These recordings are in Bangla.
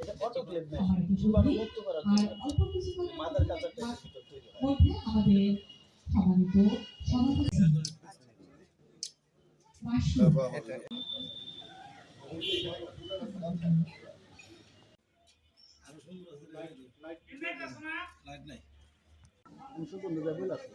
এটা অটোক্লেভ মেশিন জীবাণু মুক্ত করার জন্য মাদার হয় সম্মানিত সভাপতি মাশরুম সম্পূর্ণ লেভেল আছে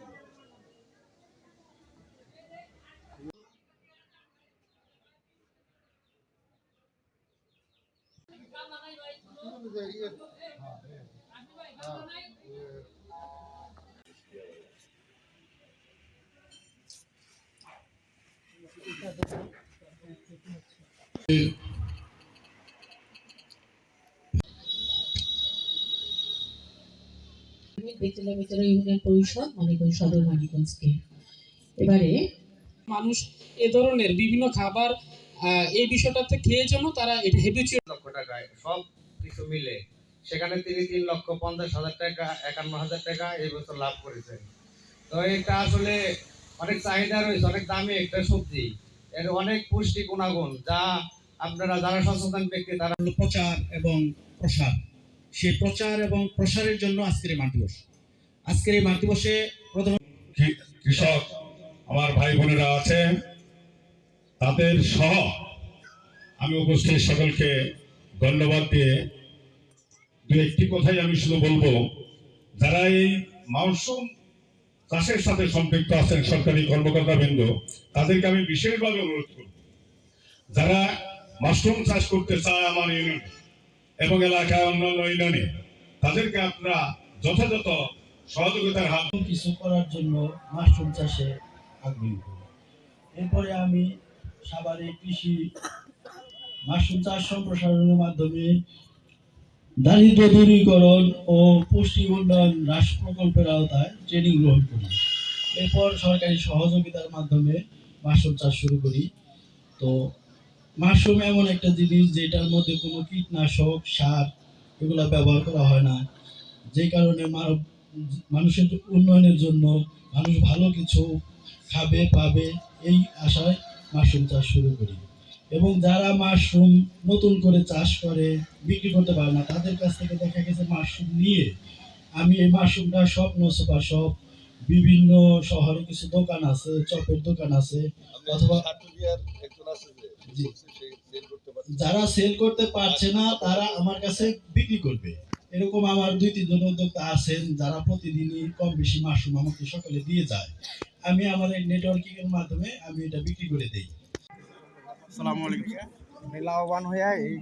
বেতলা বেতলা ইউনিয়ন পরিষদ মানিকগঞ্জ সদর মানিকগঞ্জকে এবারে মানুষ এ ধরনের বিভিন্ন খাবার আহ, এই বিষয়টাতে খেয়ে জন্য তারা এটা হেবিচুয়াল লক্ষ টাকায় সব কিছু মিলে সেখানে তিনি তিন লক্ষ পঞ্চাশ হাজার টাকা, একান্ন হাজার টাকা এই বছর লাভ করেছেন। তো এটা আসলে অনেক চাহিদা রয়েছে, অনেক দামি একটা সবজি। এর অনেক পুষ্টি গুণাগুণ যা আপনারা যারা সচেতন ব্যক্তি, তারা প্রচার এবং প্রসার। সেই প্রচার এবং প্রসারের জন্য আজকের এই মাঠ দিবস আজকের এই মাঠ দিবসে প্রথম কৃষক, আমার ভাই বোনেরা আছে তাদের সহ আমি উপস্থিত সকলকে ধন্যবাদ দিয়ে দু একটি কথাই আমি শুধু বলব। যারা এই মৌসুম চাষের সাথে সম্পৃক্ত আছেন সরকারি কর্মকর্তা বৃন্দ তাদেরকে আমি বিশেষভাবে অনুরোধ করব। যারা মাশরুম চাষ করতে চায় আমার ইউনিয়ন এবং এলাকায় অন্যান্য ইউনিয়নে তাদেরকে আপনারা যথাযথ সহযোগিতার হাত কিছু করার জন্য মাশরুম চাষে আগ্রহী এরপরে আমি সাভারে কৃষি মাশরুম চাষ সম্প্রসারণের মাধ্যমে দারিদ্র দূরীকরণ ও পুষ্টি উন্নয়ন হ্রাস প্রকল্পের আওতায় ট্রেনিং গ্রহণ করি। এরপর সরকারি সহযোগিতার মাধ্যমে মাশরুম চাষ শুরু করি। তো মাশরুম এমন একটা জিনিস যেটার মধ্যে কোনো কীটনাশক, সার এগুলো ব্যবহার করা হয় না। যে কারণে মানব, মানুষের উন্নয়নের জন্য মানুষ ভালো কিছু খাবে, পাবে, এই আশায় মাশরুম চাষ শুরু করি। এবং যারা মাশরুম নতুন করে চাষ করে বিক্রি করতে পারে না তাদের কাছ থেকে দেখা গেছে মাশরুম নিয়ে আমি এই মাশরুমটা স্বপ্ন সুপার শপ বিভিন্ন শহরে কিছু দোকান আছে চপের দোকান আছে অথবা যারা সেল করতে পারছে না তারা আমার কাছে বিক্রি করবে। এরকম আমার দুই তিনজন উদ্যোক্তা আছেন যারা প্রতিদিনই কম বেশি মাশরুম আমাকে সকালে দিয়ে যায়। আমি আমার নেটওয়ার্কিং এর মাধ্যমে আমি এটা বিক্রি করে দেই। আসসালামু আলাইকুম। লাভবান হয়ে এই